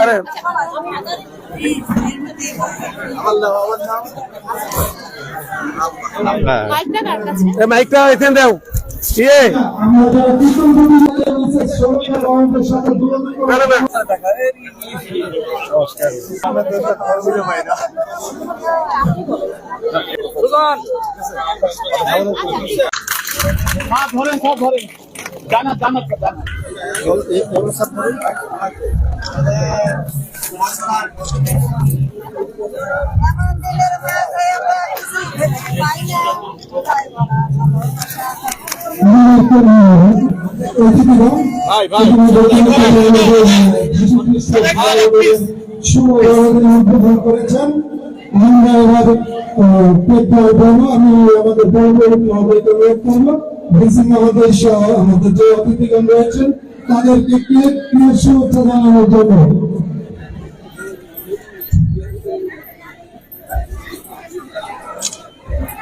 আরে। মাইকটা এখানে দাও। ইয়ে। না, বলা করেছেন আমরা এবার পেট্রোল বলব আমি আমাদের বলব অবৈধ করব ভিসি মহোদয় সহ আমাদের যে অতিথিগণ রয়েছেন, তাদেরকে শুভেচ্ছা জানানোর জন্য।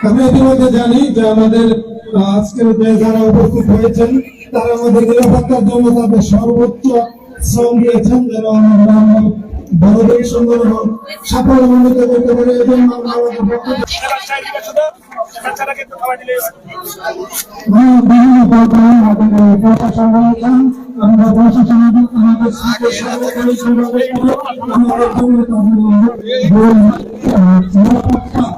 আমি ইতিমধ্যে জানি যে আমাদের আজকের যে যারা উপস্থিত হয়েছেন তারা আমাদের নিরাপত্তার জন্য তাদের সর্বোচ্চ শ্রম দিয়েছেন, যেন আমরা আমরা বড়দের এবং সাফল্যমণ্ডিত করতে পারে এবং আমাদের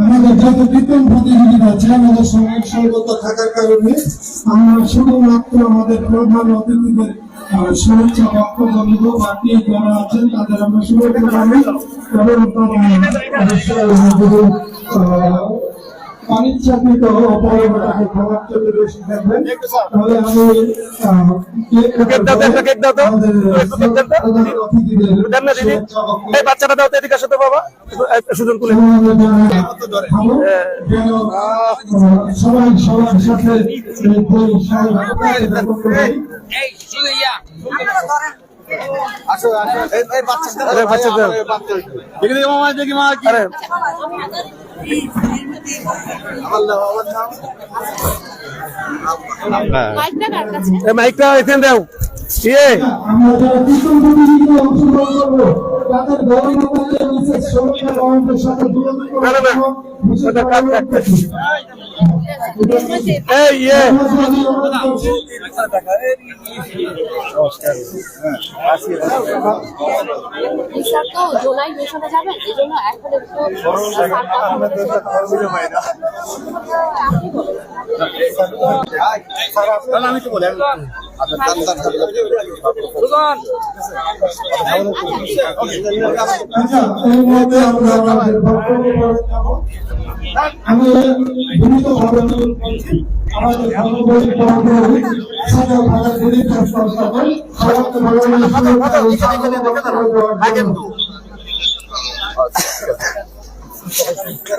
আমাদের আমাদের সঙ্গে সর্বত থাকার কারণে আমরা শুধুমাত্র প্রধান অতিথিদের শুভেচ্ছা বক্তব্য তাদের আমরা শুভেচ্ছা জানাই অনিচ্ছাকৃত অপরাধটাকে বেশি তাহলে আমি এই বাচ্চাটা দাও তো এদিকে আসো তো বাবা। সুজন তুলে সবাই সবার সাথে এই সহযোগিতা করতে আরে বাচ্চা দাও। আরে মাইকটা কার কাছে এ মাইকটা এখানে দাও। ইয়ে। না, না, এই ইয়ে আমি করছি, স্যার তো জোনাই মিশনে যাবেন এই জন্য এখন একটু স্যার কথা বলতে আচ্ছা, এই মুহূর্তে আমরা আমাদের বক্তব্য। আমি ভাবে অনুরোধ করছি আমাদের ধর্মপল্লী পরবর্তী সাদা ভাড়া দিদি প্রস্তাব করেন সমস্ত ভগবানের শুভেচ্ছা